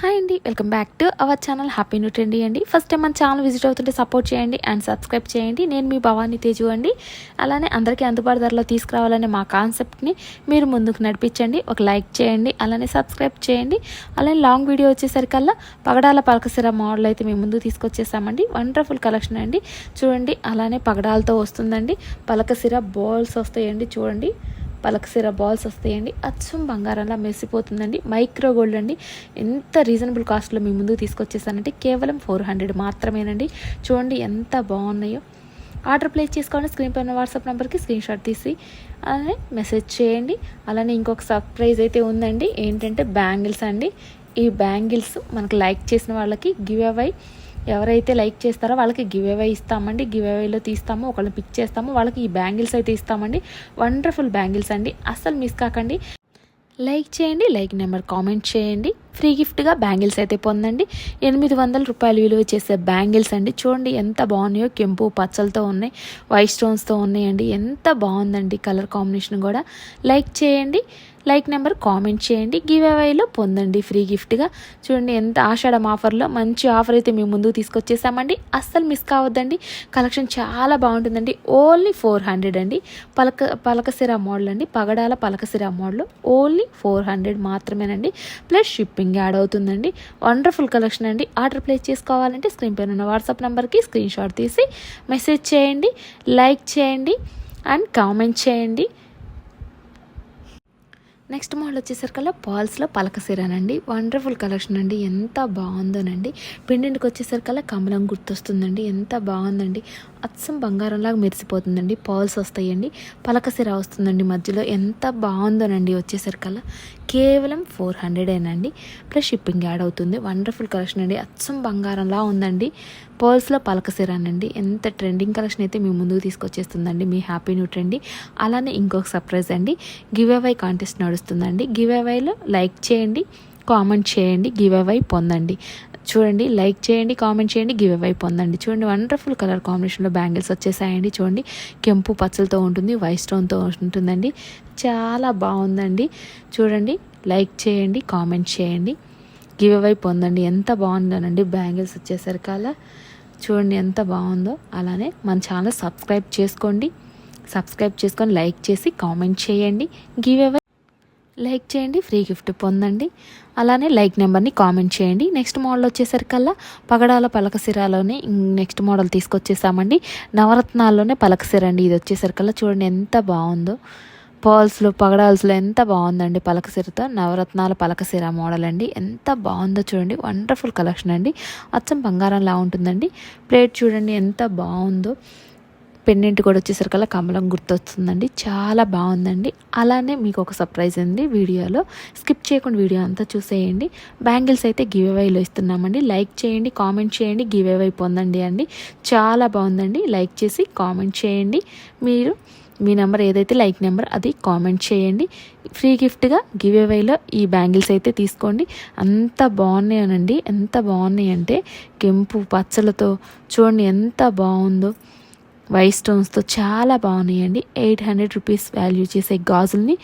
Hi అండి welcome back to our channel happy new trendy అండి. First time మన channel visit అవుతుంటే support చేయండి అండ్ సబ్స్క్రైబ్ చేయండి. నేను మీ భవానీ తేజు అండి. అలానే అందరికీ అందుబాటు ధరలో తీసుకురావాలనే మా కాన్సెప్ట్ని మీరు ముందుకు నడిపించండి. ఒక లైక్ చేయండి అలానే సబ్స్క్రైబ్ చేయండి. అలానే లాంగ్ వీడియో వచ్చేసరికల్లా పగడాల పలకసిర మోడల్ అయితే మేము ముందుకు తీసుకొచ్చేసామండి. వండర్ఫుల్ కలెక్షన్ అండి. చూడండి అలానే పగడాలతో వస్తుందండి. పలకసిర బాల్స్ వస్తాయండి చూడండి. పలకసిర బాల్స్ వస్తాయండి. అచ్చం బంగారంలా మెరిసిపోతుందండి. మైక్రో గోల్డ్ అండి. ఎంత రీజనబుల్ కాస్ట్లో మీ ముందుకు తీసుకొచ్చేసానంటే కేవలం ఫోర్ హండ్రెడ్ మాత్రమేనండి. చూడండి ఎంత బాగున్నాయో. ఆర్డర్ ప్లేస్ చేసుకోండి స్క్రీన్ పైన వాట్సాప్ నెంబర్కి స్క్రీన్ షాట్ తీసి అలానే మెసేజ్ చేయండి. అలానే ఇంకొక సర్ప్రైజ్ అయితే ఉందండి. ఏంటంటే బ్యాంగిల్స్ అండి. ఈ బ్యాంగిల్స్ మనకు లైక్ చేసిన వాళ్ళకి గివ్ అవై. ఎవరైతే లైక్ చేస్తారో వాళ్ళకి గివ్ అవే ఇస్తామండి. గివ్ అవేలో తీస్తాము ఒకళ్ళని పిక్ చేస్తాము వాళ్ళకి ఈ బ్యాంగిల్స్ అయితే ఇస్తామండి. వండర్ఫుల్ బ్యాంగిల్స్ అండి. అస్సలు మిస్ కాకండి. లైక్ చేయండి లైక్ నెంబర్ కామెంట్ చేయండి. ఫ్రీ గిఫ్ట్గా బ్యాంగిల్స్ అయితే పొందండి. ఎనిమిది వందల రూపాయలు విలువ చేసే బ్యాంగిల్స్ అండి. చూడండి ఎంత బాగున్నాయో. కెంపు పచ్చలతో ఉన్నాయి వైట్ స్టోన్స్తో ఉన్నాయండి. ఎంత బాగుందండి కలర్ కాంబినేషన్ కూడా. లైక్ చేయండి. లైక్ నెంబర్ కామెంట్ చేయండి. గివ్ అవేలో పొందండి ఫ్రీ గిఫ్ట్గా. చూడండి ఎంత ఆషాఢం ఆఫర్లో మంచి ఆఫర్ అయితే మేము ముందుకు తీసుకొచ్చేసామండి. అస్సలు మిస్ కావద్దండి. కలెక్షన్ చాలా బాగుంటుందండి. ఓన్లీ ఫోర్ హండ్రెడ్ అండి. పలక పలకసిరా మోడల్ అండి. పగడాల పలకసిరా మోడల్. ఓన్లీ ఫోర్ హండ్రెడ్ మాత్రమేనండి. ప్లస్ షిప్పింగ్ యాడ్ అవుతుందండి. వండర్ఫుల్ కలెక్షన్ అండి. ఆర్డర్ ప్లేస్ చేసుకోవాలంటే స్క్రీన్ పైన ఉన్న వాట్సాప్ నెంబర్కి స్క్రీన్ షాట్ తీసి మెసేజ్ చేయండి. లైక్ చేయండి. అండ్ కామెంట్ చేయండి. నెక్స్ట్ మోడల్ వచ్చేసరికల్లా పాల్స్లో పలకసీరానండి వండర్ఫుల్ కలెక్షన్ అండి. ఎంత బాగుందోనండి. పిండింటికి వచ్చేసరికల్లా కమలం గుర్తొస్తుందండి. ఎంత బాగుందండి. అచ్చం బంగారంలాగా మెరిసిపోతుందండి. పాల్స్ వస్తాయండి. పలకసిర వస్తుందండి మధ్యలో. ఎంత బాగుందోనండి వచ్చేసరికల్లా. కేవలం ఫోర్ హండ్రెడేనండి. ప్లస్ షిప్పింగ్ యాడ్ అవుతుంది. వండర్ఫుల్ కలెక్షన్ అండి. అచ్చం బంగారంలా ఉందండి. పర్ల్స్లో పలకసిరానండి ఎంత ట్రెండింగ్ కలెక్షన్ అయితే మీ ముందుకు తీసుకొచ్చేస్తుందండి మీ హ్యాపీ న్యూ ట్రెండి. అలానే ఇంకొక సర్ప్రైజ్ అండి గివ్ అవై కాంటెస్ట్ నడుస్తుందండి. గివ్ అవైలో లైక్ చేయండి కామెంట్ చేయండి గివ్ అవై పొందండి. చూడండి లైక్ చేయండి కామెంట్ చేయండి గివ్ అవై పొందండి. చూడండి వండర్ఫుల్ కలర్ కాంబినేషన్లో బ్యాంగిల్స్ వచ్చేసాయండి. చూడండి కెంపు పచ్చలతో ఉంటుంది వైట్ స్టోన్తో ఉంటుందండి. చాలా బాగుందండి. చూడండి లైక్ చేయండి కామెంట్ చేయండి గివ్ అవై పొందండి. ఎంత బాగుందోనండి బ్యాంగిల్స్ వచ్చేసరికల్లా. చూడండి ఎంత బాగుందో. అలానే మన ఛానల్ సబ్స్క్రైబ్ చేసుకోండి. సబ్స్క్రైబ్ చేసుకొని లైక్ చేసి కామెంట్ చేయండి. గివ్ ఎవర్ లైక్ చేయండి ఫ్రీ గిఫ్ట్ పొందండి. అలానే లైక్ నెంబర్ని కామెంట్ చేయండి. నెక్స్ట్ మోడల్ వచ్చేసరికల్లా పగడాల పలకసిరాలోనే నెక్స్ట్ మోడల్ తీసుకొచ్చేసామండి. నవరత్నాల్లోనే పలకసిరండి ఇది వచ్చేసరికల్లా చూడండి ఎంత బాగుందో. ఫాల్స్లో పగడాల్స్లో ఎంత బాగుందండి పలకసిరతో నవరత్నాల పలకసిర మోడల్ అండి. ఎంత బాగుందో చూడండి. వండర్ఫుల్ కలెక్షన్ అండి. అచ్చం బంగారంలా ఉంటుందండి. ప్లేట్ చూడండి ఎంత బాగుందో. పెన్నెంట్ కూడా వచ్చేసరికల్లా కమలం గుర్తొస్తుందండి. చాలా బాగుందండి. అలానే మీకు ఒక సర్ప్రైజ్ ఉంది వీడియోలో. స్కిప్ చేయకుండా వీడియో అంతా చూసేయండి. బ్యాంగిల్స్ అయితే గివ్ అవేలో ఇస్తున్నామండి. లైక్ చేయండి కామెంట్ చేయండి గివ్ అవే పొందండి అండి. చాలా బాగుందండి. లైక్ చేసి కామెంట్ చేయండి. మీరు మీ నెంబర్ ఏదైతే లైక్ నెంబర్ అది కామెంట్ చేయండి. ఫ్రీ గిఫ్ట్గా గివ్ అవేలో ఈ బ్యాంగిల్స్ అయితే తీసుకోండి. అంత బాగున్నాయనండి. ఎంత బాగున్నాయి అంటే కెంపు పచ్చలతో చూడండి ఎంత బాగుందో. వైట్ స్టోన్స్తో చాలా బాగున్నాయండి. ఎయిట్ హండ్రెడ్ రూపీస్ వాల్యూ చేసే గాజుల్ని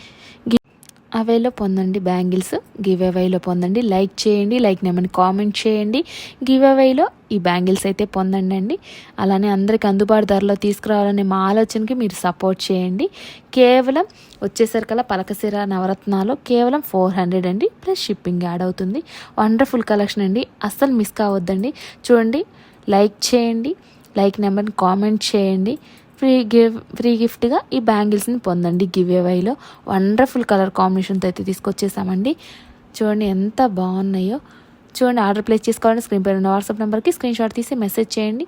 అవేలో పొందండి బ్యాంగిల్స్. గివ్ అవేలో పొందండి. లైక్ చేయండి లైక్ నెంబర్ని కామెంట్ చేయండి. గివ్ అవేలో ఈ బ్యాంగిల్స్ అయితే పొందండి అండి. అలానే అందరికి అందుబాటు ధరలో తీసుకురావాలనే మా ఆలోచనకి మీరు సపోర్ట్ చేయండి. కేవలం వచ్చేసరికల్లా పలకసిర నవరత్నాలు కేవలం ఫోర్ హండ్రెడ్ అండి. ప్లస్ షిప్పింగ్ యాడ్ అవుతుంది. వండర్ఫుల్ కలెక్షన్ అండి. అస్సలు మిస్ కావద్దండి. చూడండి లైక్ చేయండి. లైక్ నెంబర్ని కామెంట్ చేయండి. ఫ్రీ గిఫ్ ఫ్రీ గిఫ్ట్గా ఈ బ్యాంగిల్స్ని పొందండి. గివ్ ఏవైలో వండర్ఫుల్ కలర్ కాంబినేషన్తో అయితే తీసుకొచ్చేసామండి. చూడండి ఎంత బాగున్నాయో. చూడండి ఆర్డర్ ప్లేస్ చేసుకోవాలంటే స్క్రీన్ పైన ఉన్న వాట్సాప్ నెంబర్కి స్క్రీన్ షాట్ తీసి మెసేజ్ చేయండి.